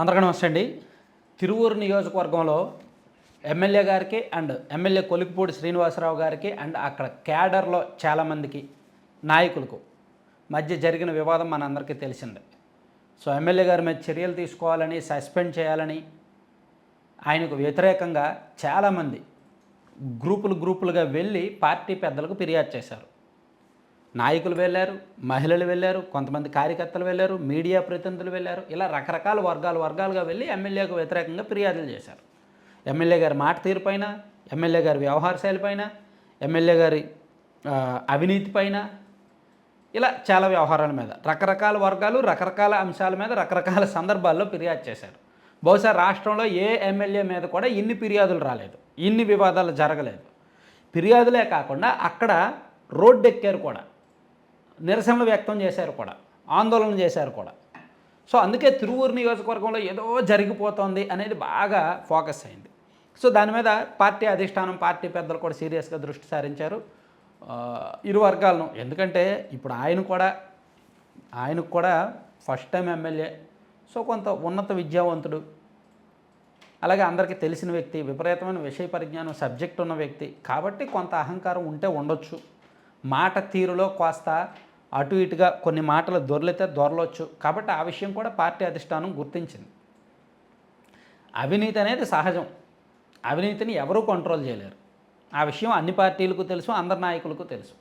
అందరికీ నమస్తే అండి. తిరువూరు నియోజకవర్గంలో ఎమ్మెల్యే గారికి అండ్ ఎమ్మెల్యే కొలికిపూడి శ్రీనివాసరావు గారికి అండ్ అక్కడ క్యాడర్లో చాలామందికి నాయకులకు మధ్య జరిగిన వివాదం మనందరికీ తెలిసిందే. సో ఎమ్మెల్యే గారి మీద చర్యలు తీసుకోవాలని సస్పెండ్ చేయాలని ఆయనకు వ్యతిరేకంగా చాలామంది గ్రూపులు గ్రూపులుగా వెళ్ళి పార్టీ పెద్దలకు ఫిర్యాదు చేశారు. నాయకులు వెళ్ళారు మహిళలు వెళ్ళారు కొంతమంది కార్యకర్తలు వెళ్ళారు మీడియా ప్రతినిధులు వెళ్ళారు. ఇలా రకరకాల వర్గాలు వర్గాలుగా వెళ్ళి ఎమ్మెల్యేకు వ్యతిరేకంగా ఫిర్యాదులు చేశారు. ఎమ్మెల్యే గారి మాట తీరుపైన ఎమ్మెల్యే గారి వ్యవహార శైలిపైన ఎమ్మెల్యే గారి అవినీతి పైన ఇలా చాలా వ్యవహారాల మీద రకరకాల వర్గాలు రకరకాల అంశాల మీద రకరకాల సందర్భాల్లో ఫిర్యాదు చేశారు. బహుశా రాష్ట్రంలో ఏ ఎమ్మెల్యే మీద కూడా ఇన్ని ఫిర్యాదులు రాలేదు ఇన్ని వివాదాలు జరగలేదు. ఫిర్యాదులే కాకుండా అక్కడ రోడ్డు ఎక్కారు కూడా. నిరసనలు వ్యక్తం చేశారు కూడా ఆందోళన చేశారు కూడా. సో అందుకే తిరువూరు నియోజకవర్గంలో ఏదో జరిగిపోతోంది అనేది బాగా ఫోకస్ అయింది. సో దాని మీద పార్టీ అధిష్టానం పార్టీ పెద్దలు కూడా సీరియస్గా దృష్టి సారించారు. ఇరు వర్గాలను. ఎందుకంటే ఇప్పుడు ఆయన కూడా ఆయనకు కూడా ఫస్ట్ టైం ఎమ్మెల్యే. సో కొంత ఉన్నత విద్యావంతుడు. అలాగే అందరికీ తెలిసిన వ్యక్తి విపరీతమైన విషయ పరిజ్ఞానం సబ్జెక్ట్ ఉన్న వ్యక్తి. కాబట్టి కొంత అహంకారం ఉంటే ఉండొచ్చు. మాట తీరులో కాస్త అటు ఇటుగా కొన్ని మాటలు దొర్లితే దొరలొచ్చు. కాబట్టి ఆ విషయం కూడా పార్టీ అధిష్టానం గుర్తించింది. అవినీతి అనేది సహజం. అవినీతిని ఎవరూ కంట్రోల్ చేయలేరు. ఆ విషయం అన్ని పార్టీలకు తెలుసు అందరి నాయకులకు తెలుసు.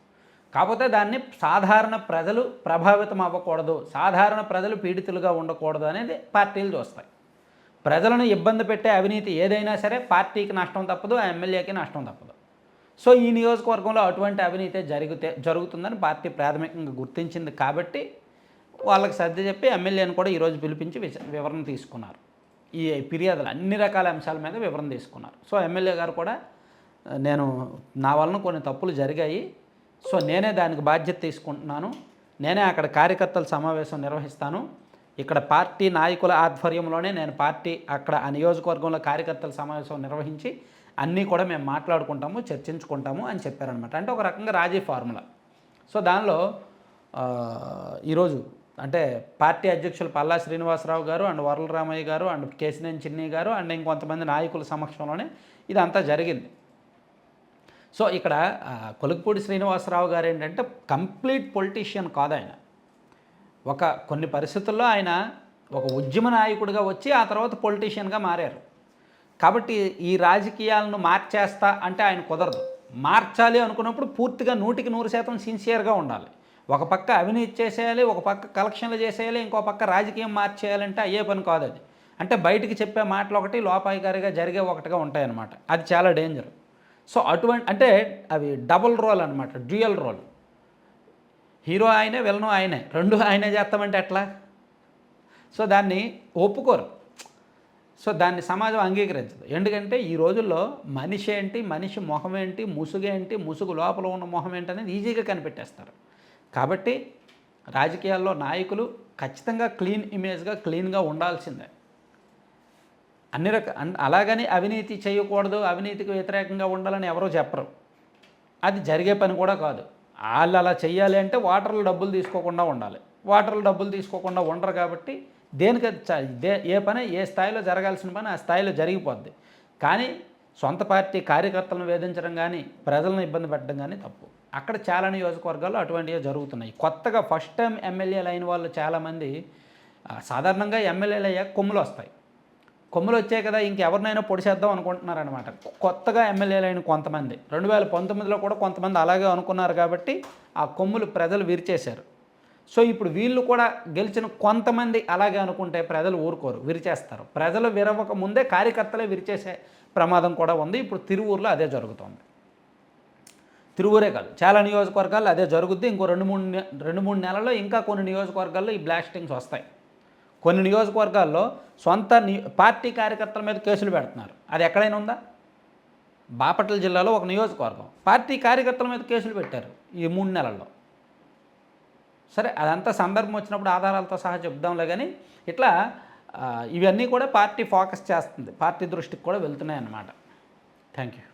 కాకపోతే దాన్ని సాధారణ ప్రజలు ప్రభావితం అవ్వకూడదు సాధారణ ప్రజలు పీడితులుగా ఉండకూడదు అనేది పార్టీలు చూస్తాయి. ప్రజలను ఇబ్బంది పెట్టే అవినీతి ఏదైనా సరే పార్టీకి నష్టం తప్పదు ఆ ఎమ్మెల్యేకి నష్టం తప్పదు. సో ఈ నియోజకవర్గంలో అటువంటి అవినీతి జరిగితే జరుగుతుందని పార్టీ ప్రాథమికంగా గుర్తించింది కాబట్టి వాళ్ళకి సర్ది చెప్పి ఎమ్మెల్యేని కూడా ఈరోజు పిలిపించి విచ- వివరణ తీసుకున్నారు. ఈ ఫిర్యాదులు అన్ని రకాల అంశాల మీద వివరణ తీసుకున్నారు. సో ఎమ్మెల్యే గారు కూడా నేను నా వలన కొన్ని తప్పులు జరిగాయి. సో నేనే దానికి బాధ్యత తీసుకుంటున్నాను. నేనే అక్కడ కార్యకర్తల సమావేశం నిర్వహిస్తాను. ఇక్కడ పార్టీ నాయకుల ఆధ్వర్యంలోనే నేను పార్టీ అక్కడ ఆ నియోజకవర్గంలో కార్యకర్తల సమావేశం నిర్వహించి అన్నీ కూడా మేము మాట్లాడుకుంటాము చర్చించుకుంటాము అని చెప్పారనమాట అంటే ఒక రకంగా రాజీ ఫార్ములా. సో దానిలో ఈరోజు అంటే పార్టీ అధ్యక్షులు పల్లా శ్రీనివాసరావు గారు అండ్ వరలరామయ్య గారు అండ్ కేసినేని చిన్ని గారు అండ్ ఇంకొంతమంది నాయకుల సమక్షంలోనే ఇదంతా జరిగింది. సో ఇక్కడ కొలుకుపూడి శ్రీనివాసరావు గారు ఏంటంటే కంప్లీట్ పొలిటీషియన్ కాదు ఆయన ఒక కొన్ని పరిస్థితుల్లో ఆయన ఒక ఉద్యమ నాయకుడిగా వచ్చి ఆ తర్వాత పొలిటీషియన్గా మారారు. కాబట్టి ఈ రాజకీయాలను మార్చేస్తా అంటే ఆయన కుదరదు. మార్చాలి అనుకున్నప్పుడు పూర్తిగా నూటికి నూరు శాతం సిన్సియర్గా ఉండాలి. ఒక పక్క అవినీతి చేసేయాలి ఒక పక్క కలెక్షన్లు చేసేయాలి ఇంకో పక్క రాజకీయం మార్చేయాలంటే అయ్యే పని కాదు అది. అంటే బయటికి చెప్పే మాటలు ఒకటి లోపాయికారిగా జరిగే ఒకటిగా ఉంటాయన్నమాట. అది చాలా డేంజర్. సో అటువంటి అంటే అవి డబుల్ రోల్ అనమాట డ్యూయల్ రోల్. హీరో ఆయనే విలను ఆయనే. రెండు ఆయనే చేస్తామంటే ఎట్లా? సో దాన్ని ఒప్పుకోరు. సో దాన్ని సమాజం అంగీకరించదు. ఎందుకంటే ఈ రోజుల్లో మనిషి ఏంటి మనిషి మొహం ఏంటి ముసుగు ఏంటి ముసుగు లోపల ఉన్న మొహం ఏంటి అనేది ఈజీగా కనిపెట్టేస్తారు. కాబట్టి రాజకీయాల్లో నాయకులు ఖచ్చితంగా క్లీన్ ఇమేజ్గా క్లీన్గా ఉండాల్సిందే. అన్ని రక అలాగని అవినీతి చేయకూడదు అవినీతికి వ్యతిరేకంగా ఉండాలని ఎవరో చెప్పరు. అది జరిగే పని కూడా కాదు. వాళ్ళు అలా చేయాలి అంటే వాటర్లు డబ్బులు తీసుకోకుండా ఉండాలి. వాటర్లు డబ్బులు తీసుకోకుండా ఉండరు కాబట్టి దేనికి చ- దే ఏ పని ఏ స్థాయిలో జరగాల్సిన పని ఆ స్థాయిలో జరిగిపోద్ది. కానీ సొంత పార్టీ కార్యకర్తలను వేధించడం కానీ ప్రజలను ఇబ్బంది పెట్టడం కానీ తప్పు. అక్కడ చాలా నియోజకవర్గాల్లో అటువంటివి జరుగుతున్నాయి. కొత్తగా ఫస్ట్ టైం ఎమ్మెల్యేలు అయిన వాళ్ళు చాలామంది సాధారణంగా ఎమ్మెల్యేలు అయ్యాక కొమ్ములు వస్తాయి. కొమ్ములు వచ్చాయి కదా ఇంకెవరినైనా పొడిచేద్దాం అనుకుంటున్నారనమాట కొత్తగా ఎమ్మెల్యేలు అయిన కొంతమంది. రెండు వేల పంతొమ్మిదిలో కూడా కొంతమంది అలాగే అనుకున్నారు కాబట్టి ఆ కొమ్ములు ప్రజలు విరిచేశారు. సో ఇప్పుడు వీళ్ళు కూడా గెలిచిన కొంతమంది అలాగే అనుకుంటే ప్రజలు ఊరుకోరు విరిచేస్తారు. ప్రజలు విరవక ముందే కార్యకర్తలే విరిచేసే ప్రమాదం కూడా ఉంది. ఇప్పుడు తిరువూరులో అదే జరుగుతుంది. తిరువూరే కాదు చాలా నియోజకవర్గాల్లో అదే జరుగుద్ది. ఇంకో రెండు మూడు రెండు మూడు నెలల్లో ఇంకా కొన్ని నియోజకవర్గాల్లో ఈ బ్లాస్టింగ్స్ వస్తాయి. కొన్ని నియోజకవర్గాల్లో సొంత పార్టీ కార్యకర్తల మీద కేసులు పెడుతున్నారు. అది ఎక్కడైనా ఉందా? బాపట్ల జిల్లాలో ఒక నియోజకవర్గం. పార్టీ కార్యకర్తల మీద కేసులు పెట్టారు ఈ మూడు నెలల్లో. సరే అదంతా సందర్భం వచ్చినప్పుడు ఆధారాలతో సహా చెప్దాంలే కానీ ఇట్లా ఇవన్నీ కూడా పార్టీ ఫోకస్ చేస్తుంది. పార్టీ దృష్టికి కూడా వెళ్తున్నాయి అన్నమాట థ్యాంక్ యూ